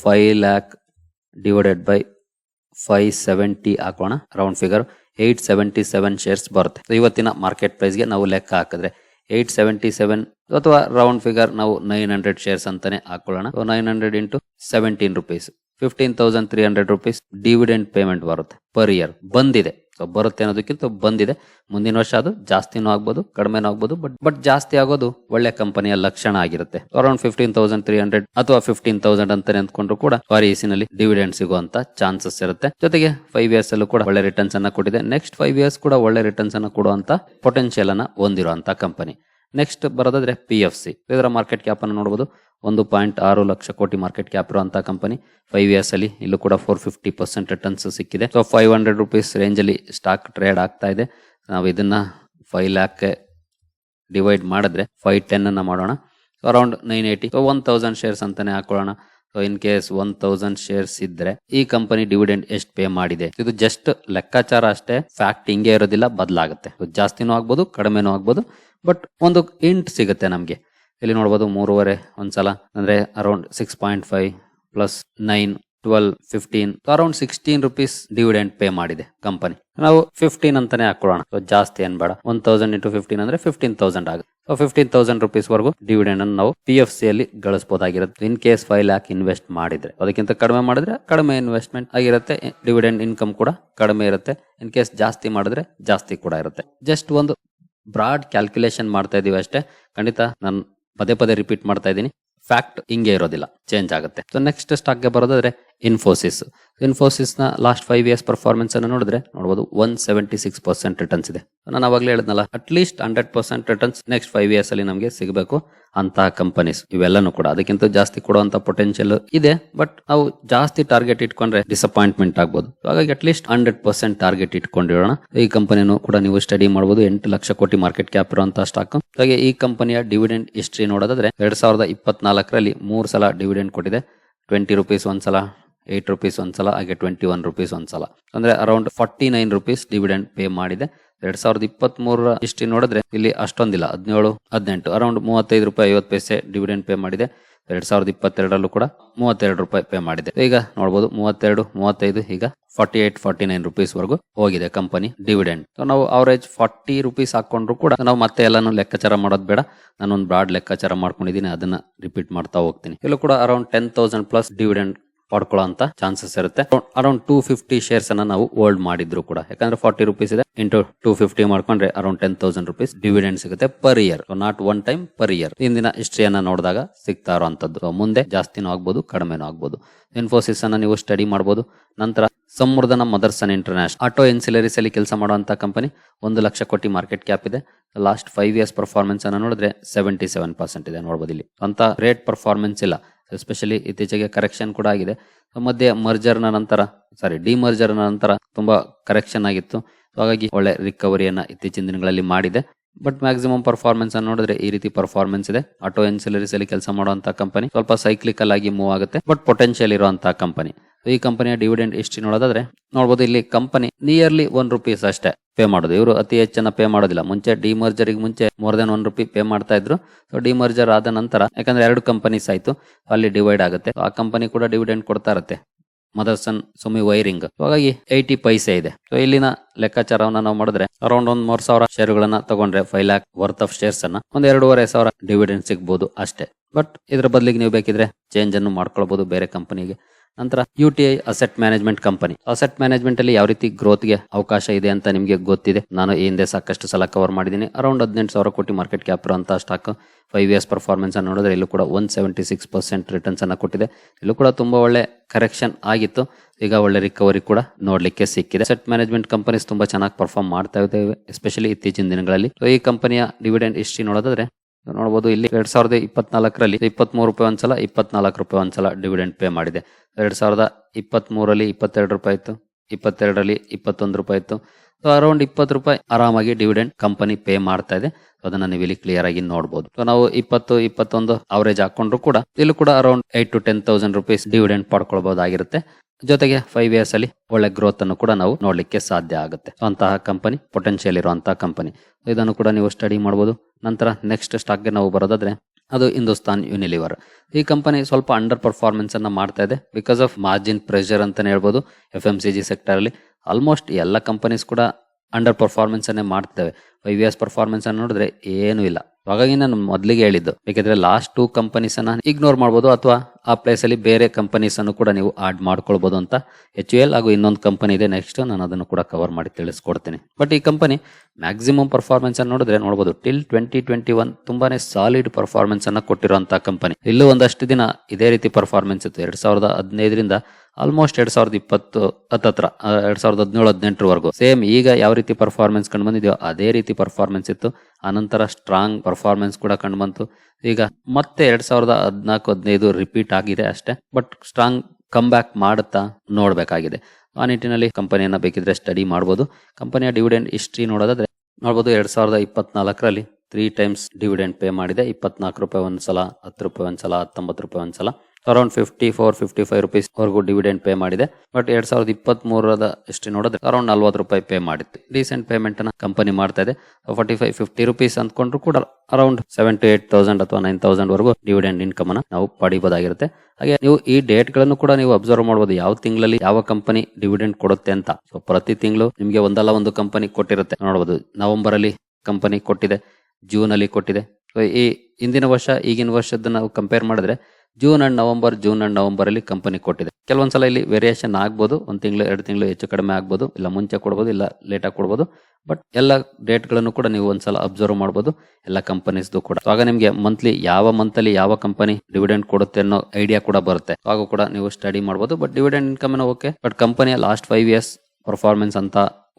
five lakh divided by five seventy ಹಾಕೋಣ. Round figure eight seventy seven shares ಬರುತ್ತೆ. ಇವತ್ತಿನ ಮಾರ್ಕೆಟ್ ಪ್ರೈಸ್ಗೆ ನಾವು ಲೆಕ್ಕ ಹಾಕಿದ್ರೆ ಏಯ್ಟ್ ಸೆವೆಂಟಿ ಸೆವೆನ್ ಅಥವಾ ರೌಂಡ್ ಫಿಗರ್ ನಾವು ನೈನ್ ಹಂಡ್ರೆಡ್ ಶೇರ್ಸ್ ಅಂತಾನೆ ಹಾಕೊಳ್ಳೋಣ. Nine hundred into seventeen rupees fifteen thousand three hundred rupees dividend payment ಬರುತ್ತೆ ಪರ್ ಇಯರ್ ಬಂದಿದೆ. ಬರುತ್ತೆ ಅನ್ನೋದಕ್ಕಿಂತ ಬಂದಿದೆ. ಮುಂದಿನ ವರ್ಷ ಅದು ಜಾಸ್ತಿನೂ ಆಗ್ಬೋದು, ಕಡಿಮೆನೂ ಆಗ್ಬೋದು ಬಟ್ ಬಟ್ ಜಾಸ್ತಿ ಆಗೋದು ಒಳ್ಳೆ ಕಂಪನಿಯ ಲಕ್ಷಣ ಆಗಿರುತ್ತೆ. Around fifteen thousand three hundred ಅಥವಾ ಫಿಫ್ಟೀನ್ ತೌಸಂಡ್ ಅಂತಾನೆ ಅಂದ್ಕೊಂಡ್ರು ಕೂಡ ನಲ್ಲಿ ಡಿವಿಡೆಂಡ್ ಸಿಗುವಂತ ಚಾನ್ಸಸ್ ಇರುತ್ತೆ. ಜೊತೆಗೆ ಫೈವ್ ಇಯರ್ಸ್ ಅಲ್ಲೂ ಕೂಡ ಒಳ್ಳೆ ರಿಟರ್ನ್ಸ್ ಅನ್ನ ಕೊಟ್ಟಿದೆ. ನೆಕ್ಸ್ಟ್ ಫೈವ್ ಇಯರ್ಸ್ ಕೂಡ ಒಳ್ಳೆ ರಿಟರ್ನ್ಸ್ ಅನ್ನ ಕೊಡುವಂತ ಪೊಟೆನ್ಶಿಯಲ್ ಅನ್ನ ಹೊಂದಿರುವಂತ ಕಂಪನಿ ನೆಕ್ಸ್ಟ್ ಬರೋದಾದ್ರೆ ಪಿ ಎಫ್ ಸಿ ಇದರ ಮಾರ್ಕೆಟ್ ಕ್ಯಾಪ್ ಅನ್ನು ನೋಡಬಹುದು ಒಂದು ಪಾಯಿಂಟ್ ಆರು ಲಕ್ಷ ಕೋಟಿ ಮಾರ್ಕೆಟ್ ಕ್ಯಾಪ್ ಇರುವಂತಹ ಕಂಪನಿ ಫೈವ್ ಇಯರ್ಸ್ ಅಲ್ಲಿ ಇಲ್ಲೂ ಕೂಡ ಫೋರ್ ಫಿಫ್ಟಿ ಪರ್ಸೆಂಟ್ ರಿಟರ್ನ್ಸ್ ಸಿಕ್ಕಿದೆ. So five hundred rupees range ಅಲ್ಲಿ ಸ್ಟಾಕ್ ಟ್ರೇಡ್ ಆಗ್ತಾ ಇದೆ. ನಾವು ಇದನ್ನ ಫೈವ್ ಲ್ಯಾಕ್ ಡಿವೈಡ್ ಮಾಡಿದ್ರೆ ಫೈವ್ ಟೆನ್ ಅನ್ನ ಮಾಡೋಣ. Around nine eighty so one thousand shares ಅಂತಾನೆ ಹಾಕೊಳ್ಳೋಣ. So in case one thousand shares ಇದ್ರೆ, ಈ ಕಂಪನಿ ಡಿವಿಡೆಂಡ್ ಎಷ್ಟು ಪೇ ಮಾಡಿದೆ? ಇದು ಜಸ್ಟ್ ಲೆಕ್ಕಾಚಾರ ಅಷ್ಟೇ. ಫ್ಯಾಕ್ಟ್ ಹಿಂಗೆ ಇರೋದಿಲ್ಲ, ಬದಲಾಗುತ್ತೆ. ಜಾಸ್ತಿನೂ ಆಗ್ಬೋದು, ಕಡಿಮೆನೂ ಆಗ್ಬೋದು ಬಟ್ ಒಂದು ಇಂಟ್ ಸಿಗುತ್ತೆ ನಮಗೆ. ಇಲ್ಲಿ ನೋಡ್ಬೋದು ಮೂರುವರೆ ಒಂದ್ಸಲ, ಅಂದ್ರೆ around six point five plus nine twelve fifteen around sixteen rupees dividend pay ಮಾಡಿದೆ ಕಂಪನಿ ನಾವು ಫಿಫ್ಟೀನ್ ಅಂತಾನೆ ಹಾಕೊಳ್ಳೋಣ. ಜಾಸ್ತಿ ಏನ್ ಬೇಡ. ಒನ್ ತೌಸಂಡ್ ಇಂಟು ಫಿಫ್ಟೀನ್ ಅಂದ್ರೆ ಫಿಫ್ಟೀನ್ ತೌಸಂಡ್ ಆಗುತ್ತೆ. ಸೊ ಫಿಫ್ಟೀನ್ ತೌಸಂಡ್ ರುಪೀಸ್ ವರೆಗೂ ಡಿವಿಡೆಂಡ್ ಅನ್ನು ನಾವು ಪಿ ಎಫ್ ಸಿ ಅಲ್ಲಿ ಗಳಿಸಬಹುದಾಗಿರುತ್ತೆ in case five lakh invest ಮಾಡಿದ್ರೆ. ಅದಕ್ಕಿಂತ ಕಡಿಮೆ ಮಾಡಿದ್ರೆ ಕಡಿಮೆ ಇನ್ವೆಸ್ಟ್ಮೆಂಟ್ ಆಗಿರುತ್ತೆ. ಡಿವಿಡೆಂಡ್ ಇನ್ಕಮ್ ಕೂಡ ಕಡಿಮೆ ಇರುತ್ತೆ. ಇನ್ ಕೇಸ್ ಜಾಸ್ತಿ ಮಾಡಿದ್ರೆ ಜಾಸ್ತಿ ಕೂಡ ಇರುತ್ತೆ. ಜಸ್ಟ್ ಒಂದು ಬ್ರಾಡ್ ಕ್ಯಾಲ್ಕುಲೇಷನ್ ಮಾಡ್ತಾ ಇದೀವಿ ಅಷ್ಟೇ. ಖಂಡಿತ ನಾನು ಪದೇ ಪದೇ ರಿಪೀಟ್ ಮಾಡ್ತಾ ಇದ್ದೀನಿ. ಫ್ಯಾಕ್ಟ್ ಹಿಂಗೆ ಇರೋದಿಲ್ಲ. ಚೇಂಜ್ ಆಗುತ್ತೆ. ಸೊ ನೆಕ್ಸ್ಟ್ ಸ್ಟಾಕ್ಗೆ ಬರೋದಾದ್ರೆ ಇನ್ಫೋಸಿಸ್ ಇನ್ಫೋಸಿಸ್ನ ಲಾಸ್ಟ್ ಫೈವ್ ಇಯರ್ಸ್ ಪರ್ಫಾರ್ಮೆನ್ಸ್ ಅನ್ನು ನೋಡಿದ್ರೆ ನೋಡಬಹುದು one seventy six percent returns ಇದೆ. ನಾನು ಅವಾಗಲೇ ಹೇಳಿದ್ನಲ್ಲ at least hundred percent returns next five years ಅಲ್ಲಿ ನಮಗೆ ಸಿಗಬೇಕು ಅಂತಹ ಕಂಪನೀಸ್ ಇವೆಲ್ಲನೂ ಕೂಡ ಅದಕ್ಕಿಂತ ಜಾಸ್ತಿ ಕೊಡುವಂತ ಪೊಟೆನ್ಷಿಯಲ್ ಇದೆ ಬಟ್ ನಾವು ಜಾಸ್ತಿ ಟಾರ್ಗೆಟ್ ಇಟ್ಕೊಂಡ್ರೆ ಡಿಸಪಾಯಿಂಟ್ಮೆಂಟ್ ಆಗ್ಬೋದು. ಹಾಗಾಗಿ at least hundred percent target ಇಟ್ಕೊಂಡಿರೋಣ. ಈ ಕಂಪನಿನೂ ಕೂಡ ನೀವು ಸ್ಟಡಿ ಮಾಡಬಹುದು ಎಂಟು ಲಕ್ಷ ಕೋಟಿ ಮಾರ್ಕೆಟ್ ಕ್ಯಾಪ್ ಇರುವಂತಹ ಸ್ಟಾಕ್ ಹಾಗೆ ಈ ಕಂಪನಿಯ ಡಿವಿಡೆಂಡ್ ಹಿಸ್ಟ್ರಿ ನೋಡೋದಾದ್ರೆ ಎರಡ್ ಸಾವಿರದ ಇಪ್ಪತ್ನಾಲ್ಕರಲ್ಲಿ ಮೂರು ಸಲ ಡಿವಿಡೆಂಡ್ ಕೊಟ್ಟಿದೆ. ಟ್ವೆಂಟಿ ರುಪೀಸ್ ಒಂದ್ಸಲ ಏಟ್ ರುಪೀಸ್ ಒಂದ್ಸಲ, ಹಾಗೆ ಟ್ವೆಂಟಿ ಒನ್ ರುಪೀಸ್ ಒಂದ್ಸಲ. ಅಂದ್ರೆ around forty nine rupees dividend pay ಮಾಡಿದೆ. ಎರಡ್ ಸಾವಿರದ ಇಪ್ಪತ್ತ್ ಮೂರರ ಹಿಸ್ಟ್ರಿ ನೋಡಿದ್ರೆ ಇಲ್ಲಿ ಅಷ್ಟೊಂದಿಲ್ಲ, ಹದಿನೇಳು, ಹದಿನೆಂಟು ಅರೌಂಡ್ ಮೂವತ್ತೈದು ರೂಪಾಯಿ ಐವತ್ತು ಪೈಸೆ ಡಿವಿಡೆಂಡ್ ಪೇ ಮಾಡಿದೆ. ಎರಡ್ ಸಾವಿರದ ಇಪ್ಪತ್ತೆರಡರಲ್ಲೂ ಕೂಡ ಮೂವತ್ತೆರಡು ರೂಪಾಯಿ ಪೇ ಮಾಡಿದೆ. ಈಗ ನೋಡಬಹುದು ಮೂವತ್ತೆರಡು, ಮೂವತ್ತೈದು, ಈಗ forty eight forty nine rupees ವರೆಗೂ ಹೋಗಿದೆ ಕಂಪನಿ ಡಿವಿಡೆಂಡ್ ನಾವು ಅವರೇಜ್ ಫಾರ್ಟಿ ರುಪೀಸ್ ಹಾಕೊಂಡ್ರು ಕೂಡ ನಾವು ಮತ್ತೆ ಎಲ್ಲಾನು ಲೆಕ್ಕಾಚಾರ ಮಾಡೋದು ಬೇಡ. ನಾನೊಂದು ಬ್ರಾಡ್ ಲೆಕ್ಕಾಚಾರ ಮಾಡ್ಕೊಂಡಿದ್ದೀನಿ, ಅದನ್ನ ರಿಪೀಟ್ ಮಾಡ್ತಾ ಹೋಗ್ತೀನಿ. ಇಲ್ಲೂ ಕೂಡ around ten thousand plus dividend ಪಡ್ಕೊಳ್ಳೋ ಅಂತ ಚಾನ್ಸಸ್ ಇರುತ್ತೆ. ಅರೌಂಡ್ ಟೂ ಫಿಫ್ಟಿ ಶೇರ್ಸ್ ಅನ್ನ ನಾವು ಹೋಲ್ಡ್ ಮಾಡಿದ್ರು ಕೂಡ. ಯಾಕಂದ್ರೆ ಫಾರ್ಟಿ ರುಪೀಸ್ ಇದೆ. ಇಂಟು ಟೂ ಫಿಫ್ಟಿ ಮಾಡ್ಕೊಂಡ್ರೆ around ten thousand rupees dividend ಸಿಗುತ್ತೆ per year not one time per year ಇಂದಿನ ಹಿಸ್ಟ್ರಿಯನ್ನ ನೋಡಿದಾಗ ಸಿಗ್ತಾ ಇರುವಂತದ್ದು So, ಮುಂದೆ ಜಾಸ್ತಿನೂ ಆಗ್ಬೋದು, ಕಡಿಮೆನೂ ಆಗ್ಬೋದು. ಇನ್ಫೋಸಿಸ್ ಅನ್ನ ನೀವು ಸ್ಟಡಿ ಮಾಡಬಹುದು ನಂತರ ಸಮೃದ್ಧನ ಮದರ್ಸನ್ ಇಂಟರ್ನ್ಯಾಷನಲ್ ಆಟೋ ಎನ್ಸಿಲರೀಸ್ ಅಲ್ಲಿ ಕೆಲಸ ಮಾಡುವಂತ ಕಂಪನಿ ಒಂದು ಲಕ್ಷ ಕೋಟಿ ಮಾರ್ಕೆಟ್ ಕ್ಯಾಪ್ ಇದೆ. ಲಾಸ್ಟ್ ಫೈವ್ ಇಯರ್ಸ್ ಪರ್ಫಾರ್ಮೆನ್ಸ್ ಅನ್ನ ನೋಡಿದ್ರೆ ಸೆವೆಂಟಿ ಸೆವೆನ್ ಪರ್ಸೆಂಟ್ ಇದೆ. ನೋಡಬಹುದು ಇಲ್ಲಿ. ಅಂತ ರೇಟ್ ಪರ್ಫಾರ್ಮೆನ್ಸ್ ಇಲ್ಲ. ಎಸ್ಪೆಷಲಿ ಇತ್ತೀಚೆಗೆ ಕರೆಕ್ಷನ್ ಕೂಡ ಆಗಿದೆ. ಮಧ್ಯೆ ಮರ್ಜರ್ನ ನಂತರ ಸಾರಿ ಡಿ ಮರ್ಜರ್ನ ನಂತರ ತುಂಬಾ ಕರೆಕ್ಷನ್ ಆಗಿತ್ತು. ಹಾಗಾಗಿ ಒಳ್ಳೆ ರಿಕವರಿಯನ್ನ ಇತ್ತೀಚಿನ ದಿನಗಳಲ್ಲಿ ಮಾಡಿದೆ. ಬಟ್ ಮ್ಯಾಕ್ಸಿಮಮ್ ಪರ್ಫಾರ್ಮೆನ್ಸ್ ಅನ್ನು ನೋಡಿದ್ರೆ ಈ ರೀತಿ ಪರ್ಫಾರ್ಮೆನ್ಸ್ ಇದೆ. ಆಟೋ ಎನ್ಸಿಲರೀಸ್ ಅಲ್ಲಿ ಕೆಲಸ ಮಾಡುವಂತ ಕಂಪನಿ ಸ್ವಲ್ಪ ಸೈಕ್ಲಿಕಲ್ ಆಗಿ ಮೂವ್ ಆಗುತ್ತೆ. ಬಟ್ ಪೊಟೆನ್ಶಿಯಲ್ ಇರುವಂತಹ ಕಂಪನಿ ಈ ಕಂಪನಿಯ ಡಿವಿಡೆಂಡ್ ಎಷ್ಟು ನೋಡೋದಾದ್ರೆ ನೋಡಬಹುದು ಇಲ್ಲಿ ಕಂಪನಿ ನಿಯರ್ಲಿ ಒನ್ ರುಪೀಸ್ ಅಷ್ಟೇ ಪೇ ಮಾಡೋದು. ಇವರು ಅತಿ ಹೆಚ್ಚನ್ನ ಪೇ ಮಾಡೋದಿಲ್ಲ. ಮುಂಚೆ ಡಿಮರ್ಜರ್ ಮುಂಚೆ more than one rupee pay ಮಾಡ್ತಾ ಇದ್ರು. ಸೊ ಡಿಮರ್ಜರ್ ಆದ ನಂತರ, ಯಾಕಂದ್ರೆ ಎರಡು ಕಂಪನೀಸ್ ಆಯ್ತು. ಅಲ್ಲಿ ಡಿವೈಡ್ ಆಗುತ್ತೆ. ಆ ಕಂಪನಿ ಕೂಡ ಡಿವಿಡೆಂಡ್ ಕೊಡ್ತಾ ಇರುತ್ತೆ. ಮದರ್ಸನ್ ಸುಮಿ ವೈರಿಂಗ್ ಹಾಗಾಗಿ ಏಯ್ಟಿ ಪೈಸೆ ಇದೆ. ಸೊ ಇಲ್ಲಿನ ಲೆಕ್ಕಾಚಾರವನ್ನ ನಾವು ಮಾಡಿದ್ರೆ ಅರೌಂಡ್ ಒಂದ್ ಮೂರ್ ಸಾವಿರ ಶೇರುಗಳನ್ನ ತಗೊಂಡ್ರೆ five lakh worth of shares ಅನ್ನ ಒಂದ್ ಎರಡೂವರೆ ಸಾವಿರ ಡಿವಿಡೆಂಡ್ ಸಿಗ್ಬಹುದು ಅಷ್ಟೇ. ಬಟ್ ಇದ್ರ ಬದಲಿಗೆ ನೀವು ಬೇಕಿದ್ರೆ ಚೇಂಜ್ ಅನ್ನು ಮಾಡ್ಕೊಳ್ಬಹುದು ಬೇರೆ ಕಂಪನಿಗೆ ನಂತರ U T I asset management company asset management ಅಲ್ಲಿ ಯಾವ ರೀತಿ ಗ್ರೋತ್ಗೆ ಅವಕಾಶ ಇದೆ ಅಂತ ನಿಮಗೆ ಗೊತ್ತಿದೆ, ನಾನು ಈ ಹಿಂದೆ ಸಾಕಷ್ಟು ಸಲ ಕವರ್ ಮಾಡಿದ್ದೀನಿ. ಅರೌಂಡ್ ಹದಿನೆಂಟು ಸಾವಿರ ಕೋಟಿ ಮಾರ್ಕೆಟ್ ಕ್ಯಾಪ್ ಅಂತ ಸ್ಟಾಕ್ ಫೈವ್ ಇಯರ್ಸ್ ಪರ್ಫಾರ್ಮೆನ್ಸ್ ಅನ್ನು ನೋಡಿದ್ರೆ ಇಲ್ಲೂ ಕೂಡ one seventy six percent returns ಅನ್ನು ಕೊಟ್ಟಿದೆ. ಇಲ್ಲೂ ಕೂಡ ತುಂಬಾ ಒಳ್ಳೆ ಕರೆಕ್ಷನ್ ಆಗಿತ್ತು, ಈಗ ಒಳ್ಳೆ ರಿಕವರಿ ಕೂಡ ನೋಡ್ಲಿಕ್ಕೆ ಸಿಕ್ಕಿದೆ. ಅಸೆಟ್ ಮ್ಯಾನೇಜ್ಮೆಂಟ್ ಕಂಪನೀಸ್ ತುಂಬಾ ಚೆನ್ನಾಗಿ ಪರ್ಫಾರ್ಮ್ ಮಾಡ್ತಾ ಇದ್ದೇವೆ ಎಸ್ಪೆಷಲಿ ಇತ್ತೀಚಿನ ದಿನಗಳಲ್ಲಿ. ಈ ಕಂಪನಿಯ ಡಿವಿಡೆಂಡ್ ಹಿಸ್ಟ್ರಿ ನೋಡೋದಾದ್ರೆ ನೋಡಬಹುದು ಇಲ್ಲಿ ಎರಡ್ ಸಾವಿರದ ಇಪ್ಪತ್ನಾಲ್ಕರಲ್ಲಿ ಇಪ್ಪತ್ಮೂರು ರೂಪಾಯಿ ಒಂದ್ಸಲ, ಇಪ್ಪತ್ನಾಲ್ಕು ರೂಪಾಯಿ ಒಂದ್ಸಲ ಡಿವಿಡೆಂಡ್ ಪೇ ಮಾಡಿದೆ. ಎರಡ್ ಸಾವಿರದ ಇಪ್ಪತ್ತ್ ಮೂರಲ್ಲಿ ಇಪ್ಪತ್ತೆರಡು ರೂಪಾಯಿ ಇತ್ತು, ಇಪ್ಪತ್ತೆರಡರಲ್ಲಿ ಇಪ್ಪತ್ತೊಂದು ರೂಪಾಯಿ ಇತ್ತು. ಸೊ ಅರೌಂಡ್ ಇಪ್ಪತ್ತು ರೂಪಾಯಿ ಆರಾಮಾಗಿ ಡಿವಿಡೆಂಡ್ ಕಂಪನಿ ಪೇ ಮಾಡ್ತಾ ಇದೆ. ಅದನ್ನ ನೀವು ಇಲ್ಲಿ ಕ್ಲಿಯರ್ ಆಗಿ ನೋಡಬಹುದು ಸೊ ನಾವು ಇಪ್ಪತ್ತು, ಇಪ್ಪತ್ತೊಂದು ಅವರೇಜ್ ಹಾಕೊಂಡ್ರು ಕೂಡ, ಇಲ್ಲೂ ಕೂಡ around eight to ten thousand rupees dividend ಪಡ್ಕೊಳ್ಬಹುದಾಗಿರುತ್ತೆ ಜೊತೆಗೆ ಫೈವ್ ಇಯರ್ಸ್ ಅಲ್ಲಿ ಒಳ್ಳೆ ಗ್ರೋತ್ ಅನ್ನು ಕೂಡ ನಾವು ನೋಡ್ಲಿಕ್ಕೆ ಸಾಧ್ಯ ಆಗುತ್ತೆ. ಅಂತಹ ಕಂಪನಿ ಪೊಟೆನ್ಶಿಯಲ್ ಇರುವಂತಹ ಕಂಪನಿ ಇದನ್ನು ಕೂಡ ನೀವು ಸ್ಟಡಿ ಮಾಡಬಹುದು ನಂತರ ನೆಕ್ಸ್ಟ್ ಸ್ಟಾಕ್ಗೆ ನಾವು ಬರೋದಾದ್ರೆ ಅದು ಹಿಂದೂಸ್ತಾನ್ ಯುನಿಲಿವರ್ ಈ ಕಂಪನಿ ಸ್ವಲ್ಪ ಅಂಡರ್ ಪರ್ಫಾರ್ಮೆನ್ಸ್ ಅನ್ನ ಮಾಡ್ತಾ ಇದೆ. ಬಿಕಾಸ್ ಆಫ್ ಮಾರ್ಜಿನ್ ಪ್ರೆಷರ್ ಅಂತಾನೆ ಹೇಳ್ಬೋದು F M C G sector ಅಲ್ಲಿ. ಆಲ್ಮೋಸ್ಟ್ ಎಲ್ಲ ಕಂಪನೀಸ್ ಕೂಡ ಅಂಡರ್ ಪರ್ಫಾರ್ಮೆನ್ಸ್ ಅನ್ನೇ ಮಾಡ್ತೇವೆ. ಫೈವ್ ಇಯರ್ಸ್ ಪರ್ಫಾರ್ಮೆನ್ಸ್ ಅನ್ನು ನೋಡಿದ್ರೆ ಏನೂ ಇಲ್ಲ. ಹಾಗಾಗಿ ನಾನು ಮೊದಲಿಗೆ ಹೇಳಿದ್ದು. ಯಾಕೆಂದ್ರೆ ಲಾಸ್ಟ್ ಟೂ ಕಂಪನೀಸ್ ಅನ್ನ ಇಗ್ನೋರ್ ಮಾಡಬಹುದು ಅಥವಾ ಆ ಪ್ಲೇಸ್ ಅಲ್ಲಿ ಬೇರೆ ಕಂಪನೀಸ್ ಅನ್ನು ಕೂಡ ನೀವು ಆಡ್ ಮಾಡ್ಕೊಳ್ಬಹುದು ಅಂತ ಎಚ್ ಎಲ್ ಹಾಗೂ ಇನ್ನೊಂದು ಕಂಪನಿ ಇದೆ ನೆಕ್ಸ್ಟ್ ನಾನು ಅದನ್ನು ಕೂಡ ಕವರ್ ಮಾಡಿ ತಿಳಿಸ್ಕೊಡ್ತೀನಿ. ಬಟ್ ಈ ಕಂಪನಿ ಮ್ಯಾಕ್ಸಿಮಮ್ ಪರ್ಫಾರ್ಮೆನ್ಸ್ ಅನ್ನು ನೋಡಿದ್ರೆ ನೋಡಬಹುದು ಟಿಲ್ ಟ್ವೆಂಟಿ ಟ್ವೆಂಟಿ ಒನ್ ತುಂಬಾನೇ ಸಾಲಿಡ್ ಪರ್ಫಾರ್ಮೆನ್ಸ್ ಅನ್ನ ಕೊಟ್ಟಿರುವಂತಹ ಕಂಪನಿ ಇಲ್ಲೂ ಒಂದಷ್ಟು ದಿನ ಇದೇ ರೀತಿ ಪರ್ಫಾರ್ಮೆನ್ಸ್ ಇತ್ತು. ಎರಡ್ ಸಾವಿರದ ಹದಿನೈದರಿಂದ ಆಲ್ಮೋಸ್ಟ್ ಎರಡ್ ಸಾವಿರದ ಇಪ್ಪತ್ತು ಹತ್ತತ್ರ ಎರಡ್ ಸಾವಿರದ ಹದಿನೇಳು, ಹದಿನೆಂಟರವರೆಗೂ. ಸೇಮ್ ಈಗ ಯಾವ ರೀತಿ ಪರ್ಫಾರ್ಮೆನ್ಸ್ ಕಂಡು ಬಂದಿದೆಯೋ ಅದೇ ರೀತಿ ಪರ್ಫಾರ್ಮೆನ್ಸ್ ಇತ್ತು. ಅನಂತರ ಸ್ಟ್ರಾಂಗ್ ಪರ್ಫಾರ್ಮೆನ್ಸ್ ಕೂಡ ಕಂಡು ಬಂತು. ಈಗ ಮತ್ತೆ ಎರಡ್ ಸಾವಿರದ ಹದಿನಾಲ್ಕು, ಹದಿನೈದು ರಿಪೀಟ್ ಆಗಿದೆ ಅಷ್ಟೇ. ಬಟ್ ಸ್ಟ್ರಾಂಗ್ ಕಮ್ ಬ್ಯಾಕ್ ಮಾಡುತ್ತಾ ನೋಡಬೇಕಾಗಿದೆ. ಆ ನಿಟ್ಟಿನಲ್ಲಿ ಕಂಪನಿಯನ್ನ ಬೇಕಿದ್ರೆ ಸ್ಟಡಿ ಮಾಡ್ಬೋದು. ಕಂಪನಿಯ ಡಿವಿಡೆಂಡ್ ಹಿಸ್ಟ್ರಿ ನೋಡೋದಾದ್ರೆ, ನೋಡ್ಬೋದು ಎರಡ್ ಸಾವಿರದ ಇಪ್ಪತ್ನಾಲ್ಕರಲ್ಲಿ ತ್ರೀ ಟೈಮ್ಸ್ ಡಿವಿಡೆಂಡ್ ಪೇ ಮಾಡಿದೆ. ಇಪ್ಪತ್ನಾಲ್ಕು ರೂಪಾಯಿ ಒಂದ್ಸಲ, ಹತ್ತು ರೂಪಾಯಿ ಒಂದ್ಸಲ, ಹತ್ತೊಂಬತ್ತು ರೂಪಾಯಿ ಒಂದ್ಸಲ. Around fifty four fifty five rupees ವರೆಗೂ ಡಿವಿಡೆಂಡ್ ಪೇ ಮಾಡಿದೆ. ಬಟ್ ಎರಡ್ ಸಾವಿರದ ಇಪ್ಪತ್ತ್ ಮೂರದ ಹಿಸ್ಟ್ರಿ ನೋಡಿದ್ರೆ ಅರೌಂಡ್ ನಲ್ವತ್ತು ರೂಪಾಯಿ ಪೇ ಮಾಡಿತ್ತು. ರೀಸೆಂಟ್ ಪೇಮೆಂಟ್ ಅನ್ನ ಕಂಪನಿ ಮಾಡ್ತಾ ಇದೆ. ಫಾರ್ಟಿ ಫೈವ್ ಫಿಫ್ಟಿ ರುಪೀಸ್ ಅಂದ್ಕೊಂಡ್ರು ಕೂಡ around seven to eight thousand ಅಥವಾ ನೈನ್ ತೌಸಂಡ್ ವರೆಗೂ ಡಿವಿಡೆಂಡ್ ಇನ್ಕಮ್ ಅನ್ನ ನಾವು ಪಡಿಬಹುದಾಗಿರುತ್ತೆ. ಹಾಗೆ ನೀವು ಈ ಡೇಟ್ಗಳನ್ನು ಕೂಡ ನೀವು ಅಬ್ಸರ್ವ್ ಮಾಡಬಹುದು ಯಾವ ತಿಂಗಳಲ್ಲಿ ಯಾವ ಕಂಪನಿ ಡಿವಿಡೆಂಡ್ ಕೊಡುತ್ತೆ ಅಂತ. ಸೊ ಪ್ರತಿ ತಿಂಗಳು ನಿಮಗೆ ಒಂದಲ್ಲ ಒಂದು ಕಂಪನಿ ಕೊಟ್ಟಿರುತ್ತೆ. ನೋಡಬಹುದು ನವೆಂಬರ್ ಅಲ್ಲಿ ಕಂಪನಿ ಕೊಟ್ಟಿದೆ. ಜೂನ್ ಅಲ್ಲಿ ಕೊಟ್ಟಿದೆ ಈ ಹಿಂದಿನ ವರ್ಷ, ಈಗಿನ ವರ್ಷದ ನಾವು ಕಂಪೇರ್ ಮಾಡಿದ್ರೆ June and November, June and November ಅಲ್ಲಿ ಕಂಪನಿ ಕೊಟ್ಟಿದೆ. ಕೆಲವೊಂದ್ಸಲ ಇಲ್ಲಿ ವೇರಿಯೇಷನ್ ಆಗ್ಬೋದು, ಒಂದು ತಿಂಗಳು, ಎರಡು ತಿಂಗಳು ಹೆಚ್ಚು ಕಡಿಮೆ ಆಗ್ಬೋದು, ಇಲ್ಲ ಮುಂಚೆ ಕೊಡ್ಬೋದು, ಇಲ್ಲ ಲೇಟಾಗಿ ಕೊಡ್ಬೋದು ಬಟ್ ಎಲ್ಲ ಡೇಟ್ಗಳನ್ನು ಕೂಡ ನೀವು ಒಂದ್ಸಲ ಅಬ್ಸರ್ವ್ ಮಾಡ್ಬೋದು, ಎಲ್ಲ ಕಂಪನೀಸ್ದು ಕೂಡ. ಆಗ ನಿಮಗೆ ಮಂತ್ಲಿ ಯಾವ ಮಂತ್ ಅಲ್ಲಿ ಯಾವ ಕಂಪನಿ ಡಿವಿಡೆಂಡ್ ಕೊಡುತ್ತೆ ಅನ್ನೋ ಐಡಿಯಾ ಕೂಡ ಬರುತ್ತೆ. ಹಾಗೂ ಕೂಡ ನೀವು ಸ್ಟಡಿ ಮಾಡ್ಬೋದು but dividend income okay but ಕಂಪನಿಯ ಲಾಸ್ಟ್ ಫೈವ್ ಇಯರ್ಸ್ ಪರ್ಫಾರ್ಮೆನ್ಸ್ ಅಂತ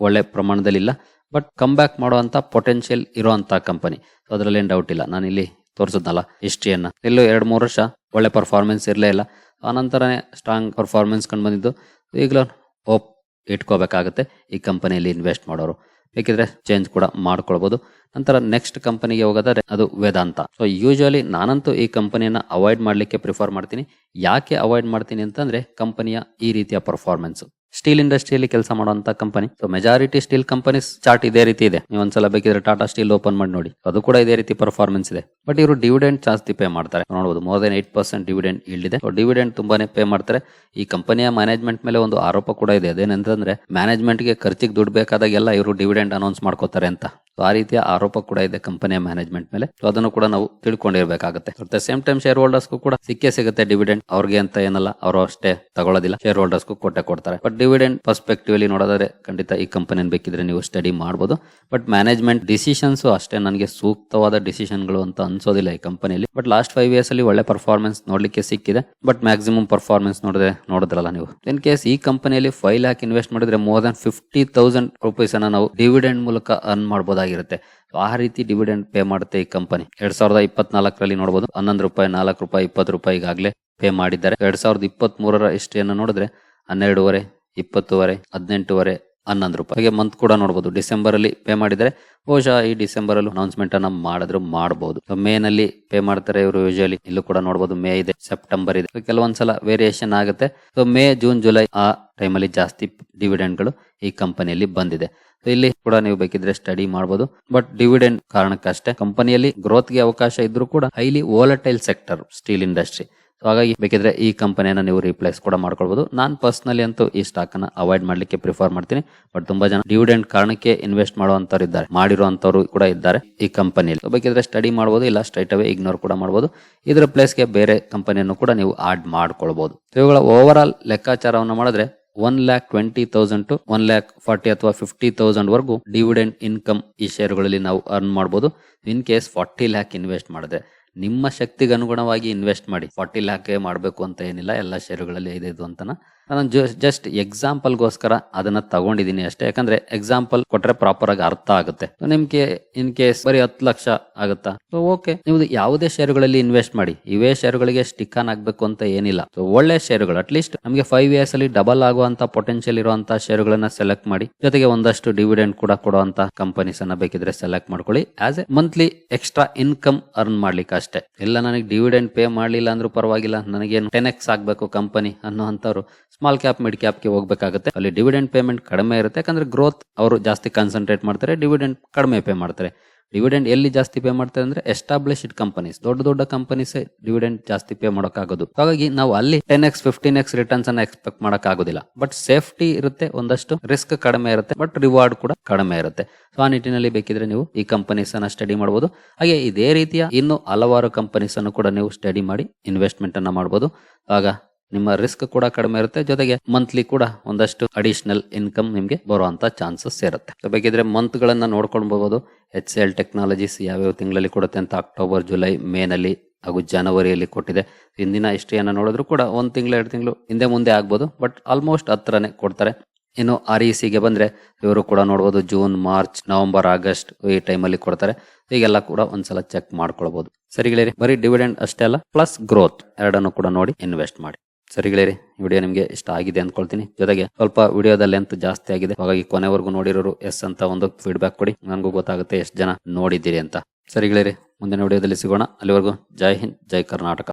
ಒಳ್ಳೆ ಪ್ರಮಾಣದಲ್ಲಿ ಇಲ್ಲ ಬಟ್ ಕಮ್ ಬ್ಯಾಕ್ ಮಾಡುವಂತ ಪೊಟೆನ್ಷಿಯಲ್ ಇರುವಂತ ಕಂಪನಿ ಅದರಲ್ಲಿ ಏನು ಡೌಟ್ ಇಲ್ಲ. ನಾನು ಇಲ್ಲಿ ತೋರಿಸಿದ್ನಲ್ಲ ಹಿಸ್ಟ್ರಿಯನ್ನ ಇಲ್ಲೂ ಎರಡು ಮೂರು ವರ್ಷ ಒಳ್ಳೆ ಪರ್ಫಾರ್ಮೆನ್ಸ್ ಇರಲೇ ಇಲ್ಲ. ಆನಂತರನೇ ಸ್ಟ್ರಾಂಗ್ ಪರ್ಫಾರ್ಮೆನ್ಸ್ ಕಂಡು ಬಂದಿದ್ದು ಈಗಲೂ ಹೋಪ್ ಇಟ್ಕೋಬೇಕಾಗುತ್ತೆ ಈ ಕಂಪನಿಯಲ್ಲಿ ಇನ್ವೆಸ್ಟ್ ಮಾಡೋರು. ಬೇಕಿದ್ರೆ ಚೇಂಜ್ ಕೂಡ ಮಾಡ್ಕೊಳ್ಬೋದು. ನಂತರ ನೆಕ್ಸ್ಟ್ ಕಂಪನಿಗೆ ಹೋಗೋದಾದ್ರೆ ಅದು ವೇದಾಂತ. ಸೊ ಯೂಶುವಲಿ ನಾನಂತೂ ಈ ಕಂಪನಿಯನ್ನು ಅವಾಯ್ಡ್ ಮಾಡಲಿಕ್ಕೆ ಪ್ರಿಫರ್ ಮಾಡ್ತೀನಿ. ಯಾಕೆ ಅವಾಯ್ಡ್ ಮಾಡ್ತೀನಿ ಅಂತಂದ್ರೆ ಕಂಪನಿಯ ಈ ರೀತಿಯ ಪರ್ಫಾರ್ಮೆನ್ಸ್ ಸ್ಟೀಲ್ ಇಂಡಸ್ಟ್ರಿಯಲ್ಲಿ ಕೆಲಸ ಮಾಡುವಂತ company so majority steel companies chart ಇದೇ ರೀತಿ ಇದೆ. ನೀವು ಒಂದ್ಸಲ ಬೇಕಿದ್ರೆ ಟಾಟಾ ಸ್ಟೀಲ್ ಓಪನ್ ಮಾಡಿ ನೋಡಿ. ಅದು ಕೂಡ ಇದೇ ರೀತಿ ಪರ್ಫಾರ್ಮೆನ್ಸ್ ಇದೆ. ಬಟ್ ಇವರು ಡಿವಿಡೆಂಡ್ ಜಾಸ್ತಿ ಪೇ ಮಾಡ್ತಾರೆ. ನೋಡಬಹುದು more than eight percent dividend ಇಲ್ಲಿದೆ ಡಿವಿಡೆಂಡ್ ತುಂಬಾನೇ ಪೇ ಮಾಡ್ತಾರೆ. ಈ ಕಂಪನಿಯ ಮ್ಯಾನೇಜ್ಮೆಂಟ್ ಮೇಲೆ ಒಂದು ಆರೋಪ ಕೂಡ ಇದೆ. ಅದೇನಂತಂದ್ರೆ ಮ್ಯಾನೇಜ್ಮೆಂಟ್ಗೆ ಖರ್ಚಿಗೆ ದುಡ್ಡು ಬೇಕಾದಾಗೆಲ್ಲ ಇವರು ಡಿವಿಡೆಂಡ್ ಅನೌನ್ಸ್ ಮಾಡ್ಕೋತಾರೆ ಅಂತ. ಆ ರೀತಿಯ ಆರೋಪ ಕೂಡ ಇದೆ ಕಂಪನಿಯ ಮ್ಯಾನೇಜ್ಮೆಂಟ್ ಮೇಲೆ. ಅದನ್ನು ಕೂಡ ನಾವು ತಿಳ್ಕೊಂಡಿರ್ಬೇಕಾಗುತ್ತೆ. At the same time share ಹೋಲ್ಡರ್ಸ್ಗೂ ಕೂಡ ಸಿಕ್ಕೇ ಸಿಗುತ್ತೆ ಡಿವಿಡೆಂಡ್ ಅವ್ರಿಗೆ ಅಂತ ಏನಲ್ಲ, ಅವರು ಅಷ್ಟೇ ತಗೊಳ್ಳೋದಿಲ್ಲ. ಶೇರ್ ಹೋಲ್ಡರ್ಸ್ಗೂ ಕೊಟ್ಟೆ ಕೊಡ್ತಾರೆ. ಬಟ್ ಡಿವಿಡೆಂಡ್ ಪರ್ಸ್ಪೆಕ್ಟಿವ್ ಅಲ್ಲಿ ನೋಡೋದಾದ್ರೆ ಖಂಡಿತ ಈ ಕಂಪನಿ ಬೇಕಿದ್ರೆ ನೀವು ಸ್ಟಡಿ ಮಾಡಬಹುದು ಬಟ್ ಮ್ಯಾನೇಜ್ಮೆಂಟ್ ಡಿಸಿಷನ್ಸ್ ಅಷ್ಟೇ ನನಗೆ ಸೂಕ್ತವಾದ ಡಿಸಿಷನ್ಗಳು ಅಂತ ಅನ್ಸೋದಿಲ್ಲ ಈ ಕಂಪನಿಯಲ್ಲಿ. ಬಟ್ ಲಾಸ್ಟ್ ಫೈವ್ ಇಯರ್ಸ್ ಅಲ್ಲಿ ಒಳ್ಳೆ ಪರ್ಫಾರ್ಮೆನ್ಸ್ ನೋಡ್ಲಿಕ್ಕೆ ಸಿಕ್ಕಿದೆ. ಬಟ್ ಮ್ಯಾಕ್ಸಿಮಮ್ ಪರ್ಫಾರ್ಮೆನ್ಸ್ ನೋಡಿದ್ರೆ ನೋಡಿದ್ರಲ್ಲ ನೀವು. ಇನ್ ಕೇಸ್ ಈ ಕಂಪನಿಯಲ್ಲಿ ಫೈವ್ ಲ್ಯಾಕ್ ಇನ್ವೆಸ್ಟ್ ಮಾಡಿದ್ರೆ more than fifty thousand rupees ಅನ್ನ ನಾವು ಡಿವಿಡೆಂಡ್ ಮೂಲಕ ಅರ್ನ್ ಮಾಡಬಹುದಾಗಿರುತ್ತೆ ಆ ರೀತಿ ಡಿವಿಡೆಂಡ್ ಪೇ ಮಾಡುತ್ತೆ ಈ ಕಂಪನಿ. ಎರಡ್ ಸಾವಿರದ ಇಪ್ಪತ್ನಾಲ್ಕರಲ್ಲಿ ನೋಡಬಹುದು ಹನ್ನೊಂದು ರೂಪಾಯಿ, ನಾಲ್ಕು ರೂಪಾಯಿ, ಇಪ್ಪತ್ತು ರೂಪಾಯಿ ಈಗಾಗಲೇ ಪೇ ಮಾಡಿದ್ದಾರೆ. ಎರಡ್ ಸಾವಿರದ ಇಪ್ಪತ್ತ್ ಮೂರರ ಹಿಸ್ಟ್ರಿಯನ್ನು ನೋಡಿದ್ರೆ ಹನ್ನೆರಡೂವರೆ ಇಪ್ಪತ್ತುವರೆ, ಹದಿನೆಂಟುವರೆ, ಹನ್ನೊಂದು ರೂಪಾಯಿ. ಹಾಗೆ ಮಂತ್ ಕೂಡ ನೋಡಬಹುದು ಡಿಸೆಂಬರ್ ಅಲ್ಲಿ ಪೇ ಮಾಡಿದ್ರೆ ಬಹುಶಃ ಈ ಡಿಸೆಂಬರ್ ಅಲ್ಲಿ ಅನೌನ್ಸ್ಮೆಂಟ್ ಅನ್ನ ಮಾಡಿದ್ರು ಮಾಡಬಹುದು ಮೇ ನಲ್ಲಿ ಪೇ ಮಾಡ್ತಾರೆ ಇವರು ಯೂಶಲಿ ಇಲ್ಲೂ ಕೂಡ ನೋಡಬಹುದು ಮೇ ಇದೆ ಸೆಪ್ಟೆಂಬರ್ ಇದೆ. ಕೆಲವೊಂದು ಕೆಲವೊಂದ್ಸಲ ವೇರಿಯೇಷನ್ ಆಗುತ್ತೆ. ಸೊ ಮೇ ಜೂನ್ ಜುಲೈ ಆ ಟೈಮಲ್ಲಿ ಜಾಸ್ತಿ ಡಿವಿಡೆಂಡ್ಗಳು ಈ ಕಂಪನಿಯಲ್ಲಿ ಬಂದಿದೆ. ಇಲ್ಲಿ ಕೂಡ ನೀವು ಬೇಕಿದ್ರೆ ಸ್ಟಡಿ ಮಾಡಬಹುದು ಬಟ್ ಡಿವಿಡೆಂಡ್ ಕಾರಣಕ್ಕಷ್ಟೇ ಕಂಪನಿಯಲ್ಲಿ ಗ್ರೋತ್ಗೆ ಅವಕಾಶ ಇದ್ರೂ ಕೂಡ highly volatile sector steel industry so ಹಾಗಾಗಿ ಬೇಕಿದ್ರೆ ಈ ಕಂಪನಿಯನ್ನು ನೀವು ರಿಪ್ಲೇಸ್ ಕೂಡ ಮಾಡ್ಕೊಳ್ಬೋದು. ನಾನು ಪರ್ಸ್ನಲಿ ಅಂತೂ ಈ ಸ್ಟಾಕ್ ಅನ್ನ ಅವಾಯ್ಡ್ ಮಾಡ್ಲಿಕ್ಕೆ ಪ್ರಿಫರ್ ಮಾಡ್ತೀನಿ. ಬಟ್ ತುಂಬಾ ಜನ ಡಿವಿಡೆಂಡ್ ಕಾರಣಕ್ಕೆ ಇನ್ವೆಸ್ಟ್ ಮಾಡುವಂತವ್ರು ಇದ್ದಾರೆ. ಮಾಡಿರುವಂತವ್ರು ಕೂಡ ಇದ್ದಾರೆ ಈ ಕಂಪನಿಯಲ್ಲಿ. ಬೇಕಿದ್ರೆ ಸ್ಟಡಿ ಮಾಡಬಹುದು ಇಲ್ಲ ಸ್ಟ್ರೈಟ್ ಅವೇ ಇಗ್ನೋರ್ ಕೂಡ ಮಾಡಬಹುದು ಇದರ ಪ್ಲೇಸ್ಗೆ ಬೇರೆ ಕಂಪನಿಯನ್ನು ಕೂಡ ನೀವು ಆಡ್ ಮಾಡ್ಕೊಳ್ಬಹುದು ಇವುಗಳ ಓವರ್ ಆಲ್ ಲೆಕ್ಕಾಚಾರವನ್ನು ಮಾಡಿದ್ರೆ one lakh twenty thousand to one lakh forty ಅಥವಾ ಫಿಫ್ಟಿ ತೌಸಂಡ್ ವರೆಗೂ ಡಿವಿಡೆಂಡ್ ಇನ್ಕಮ್ ಈ ಶೇರುಗಳಲ್ಲಿ ನಾವು ಅರ್ನ್ ಮಾಡಬಹುದು in case forty lakh invest ಮಾಡಿದ್ರೆ ನಿಮ್ಮ ಶಕ್ತಿಗೆ ಅನುಗುಣವಾಗಿ ಇನ್ವೆಸ್ಟ್ ಮಾಡಿ. ಫಾರ್ಟಿ ಲ್ಯಾಕ್ ಮಾಡಬೇಕು ಅಂತ ಏನಿಲ್ಲ, ಎಲ್ಲ ಶೇರುಗಳಲ್ಲಿ ಐದೈದು ಅಂತನ. ಅಂತ ನಾನು ಜಸ್ಟ್ ಎಕ್ಸಾಂಪಲ್ಗೋಸ್ಕರ ಅದನ್ನ ತಗೊಂಡಿದ್ದೀನಿ ಅಷ್ಟೇ. ಯಾಕಂದ್ರೆ ಎಕ್ಸಾಂಪಲ್ ಕೊಟ್ರೆ ಪ್ರಾಪರ್ ಆಗಿ ಅರ್ಥ ಆಗುತ್ತೆ. ಸೊ ನಿಮ್ಗೆ ಇನ್ ಕೇಸ್ ಬರೀ ಹತ್ತು ಲಕ್ಷ ಆಗುತ್ತಾ? ಸೊ ಓಕೆ ನೀವು ಯಾವುದೇ ಶೇರುಗಳಲ್ಲಿ ಇನ್ವೆಸ್ಟ್ ಮಾಡಿ. ಇವೇ ಶೇರುಗಳಿಗೆ ಸ್ಟಿಕ್ ಆನ್ ಆಗ್ಬೇಕು ಅಂತ ಏನಿಲ್ಲ. ಸೊ ಒಳ್ಳೆ ಶೇರುಗಳು ಅಟ್ಲೀಸ್ಟ್ ನಮಗೆ ಫೈವ್ ಇಯರ್ಸ್ ಅಲ್ಲಿ ಡಬಲ್ ಆಗುವಂತ ಪೊಟೆನ್ಶಿಯಲ್ ಇರುವಂತಹ ಶೇರುಗಳನ್ನ ಸೆಲೆಕ್ಟ್ ಮಾಡಿ. ಜೊತೆಗೆ ಒಂದಷ್ಟು ಡಿವಿಡೆಂಡ್ ಕೂಡ ಕೊಡುವಂತ ಕಂಪನೀಸ್ ಅನ್ನ ಬೇಕಿದ್ರೆ ಸೆಲೆಕ್ಟ್ ಮಾಡ್ಕೊಳ್ಳಿ. As a monthly extra income earn ಮಾಡ್ಲಿಕ್ಕೆ ಅಷ್ಟೇ. ಇಲ್ಲ ನನಗೆ ಡಿವಿಡೆಂಡ್ ಪೇ ಮಾಡ್ಲಿಲ್ಲ ಅಂದ್ರೂ ಪರವಾಗಿಲ್ಲ. ನನಗೇನು ಟೆನ್ ಎಕ್ಸ್ ಆಗ್ಬೇಕು ಕಂಪನಿ ಅನ್ನೋಂಥವ್ರು ಸ್ಮಾಲ್ ಕ್ಯಾಪ್ ಮಿಡ್ ಕ್ಯಾಪ್ಗೆ ಹೋಗಬೇಕಾಗುತ್ತೆ. ಅಲ್ಲಿ ಡಿವಿಡೆಂಡ್ ಪೇಮೆಂಟ್ ಕಡಿಮೆ ಇರುತ್ತೆ. ಯಾಕಂದ್ರೆ ಗ್ರೋತ್ ಅವರು ಜಾಸ್ತಿ ಕಾನ್ಸಂಟ್ರೇಟ್ ಮಾಡ್ತಾರೆ ಡಿವಿಡೆಂಡ್ ಕಡಿಮೆ ಪೇ ಮಾಡ್ತಾರೆ. ಡಿವಿಡೆಂಡ್ ಎಲ್ಲಿ ಜಾಸ್ತಿ ಪೇ ಮಾಡ್ತಾರೆ ಅಂದ್ರೆ ಎಸ್ಟಾಬ್ಲಿಷ್ಡ್ ಕಂಪನೀಸ್ ದೊಡ್ಡ ದೊಡ್ಡ ಕಂಪನೀಸ್ ಡಿವಿಡೆಂಡ್ ಜಾಸ್ತಿ ಪೇ ಮಾಡೋಕ್ಕಾಗೋದು. ಹಾಗಾಗಿ ನಾವು ಅಲ್ಲಿ ten x fifteen x returns ಅನ್ನ ಎಕ್ಸ್ಪೆಕ್ಟ್ ಮಾಡೋಕ್ಕಾಗೋದಿಲ್ಲ. ಬಟ್ ಸೇಫ್ಟಿ ಇರುತ್ತೆ, ಒಂದಷ್ಟು ರಿಸ್ಕ್ ಕಡಿಮೆ ಇರುತ್ತೆ ಬಟ್ ರಿವಾರ್ಡ್ ಕೂಡ ಕಡಿಮೆ ಇರುತ್ತೆ. ಸೊ ಆ ನಿಟ್ಟಿನಲ್ಲಿ ಬೇಕಿದ್ರೆ ನೀವು ಈ ಕಂಪನೀಸ್ ಅನ್ನ ಸ್ಟಡಿ ಮಾಡಬಹುದು ಹಾಗೆ ಇದೇ ರೀತಿಯ ಇನ್ನು ಹಲವಾರು ಕಂಪನೀಸ್ ಅನ್ನು ಕೂಡ ನೀವು ಸ್ಟಡಿ ಮಾಡಿ ಇನ್ವೆಸ್ಟ್ಮೆಂಟ್ ಅನ್ನ ಮಾಡಬಹುದು ಆಗ ನಿಮ್ಮ ರಿಸ್ಕ್ ಕೂಡ ಕಡಿಮೆ ಇರುತ್ತೆ. ಜೊತೆಗೆ ಮಂತ್ಲಿ ಕೂಡ ಒಂದಷ್ಟು ಅಡಿಷನಲ್ ಇನ್ಕಮ್ ನಿಮಗೆ ಬರುವಂತ ಚಾನ್ಸಸ್ ಇರುತ್ತೆ. ಬೇಕಿದ್ರೆ ಮಂತ್ ಗಳನ್ನ ನೋಡ್ಕೊಳ್ಬಹುದು. ಎಚ್ ಸಿ ಎಲ್ ಟೆಕ್ನಾಲಜೀಸ್ ಯಾವ್ಯಾವ ತಿಂಗಳಲ್ಲಿ ಕೊಡುತ್ತೆ ಅಂತ ಅಕ್ಟೋಬರ್ ಜುಲೈ ಮೇ ನಲ್ಲಿ ಹಾಗೂ ಜನವರಿಯಲ್ಲಿ ಕೊಟ್ಟಿದೆ. ಹಿಂದಿನ ಹಿಸ್ಟ್ರಿಯನ್ನ ನೋಡಿದ್ರು ಕೂಡ ಒಂದ್ ತಿಂಗಳು, ಎರಡು ತಿಂಗಳು ಹಿಂದೆ ಮುಂದೆ ಆಗ್ಬೋದು. ಬಟ್ ಆಲ್ಮೋಸ್ಟ್ ಹತ್ರನೇ ಕೊಡ್ತಾರೆ. ಇನ್ನು ಆರ್ ಇ ಸಿಗೆ ಬಂದ್ರೆ ಇವರು ಕೂಡ ನೋಡ್ಬೋದು ಜೂನ್ ಮಾರ್ಚ್ ನವೆಂಬರ್ ಆಗಸ್ಟ್ ಈ ಟೈಮಲ್ಲಿ ಕೊಡ್ತಾರೆ. ಈಗೆಲ್ಲ ಕೂಡ ಒಂದ್ಸಲ ಚೆಕ್ ಮಾಡ್ಕೊಳ್ಬಹುದು ಸರಿಗಳಿರಿ ಬರೀ ಡಿವಿಡೆಂಡ್ ಅಷ್ಟೇ ಅಲ್ಲ ಪ್ಲಸ್ ಗ್ರೋತ್ ಎರಡನ್ನು ಕೂಡ ನೋಡಿ ಇನ್ವೆಸ್ಟ್ ಮಾಡಿ. ಸರಿಗಳಿರಿ ವಿಡಿಯೋ ನಿಮಗೆ ಇಷ್ಟ ಆಗಿದೆ ಅಂದ್ಕೊಳ್ತೀನಿ ಜೊತೆಗೆ ಸ್ವಲ್ಪ ವಿಡಿಯೋದ ಲೆಂತ್ ಜಾಸ್ತಿ ಆಗಿದೆ. ಹಾಗಾಗಿ ಕೊನೆವರೆಗೂ ನೋಡಿರೋರು ಎಸ್ ಅಂತ ಒಂದು ಫೀಡ್ಬ್ಯಾಕ್ ಕೊಡಿ. ನನಗೂ ಗೊತ್ತಾಗುತ್ತೆ ಎಷ್ಟು ಜನ ನೋಡಿದ್ದೀರಿ ಅಂತ. ಸರಿಗಳಿರಿ ಮುಂದಿನ ವಿಡಿಯೋದಲ್ಲಿ ಸಿಗೋಣ. ಅಲ್ಲಿವರೆಗೂ ಜೈ ಹಿಂದ್, ಜೈ ಕರ್ನಾಟಕ.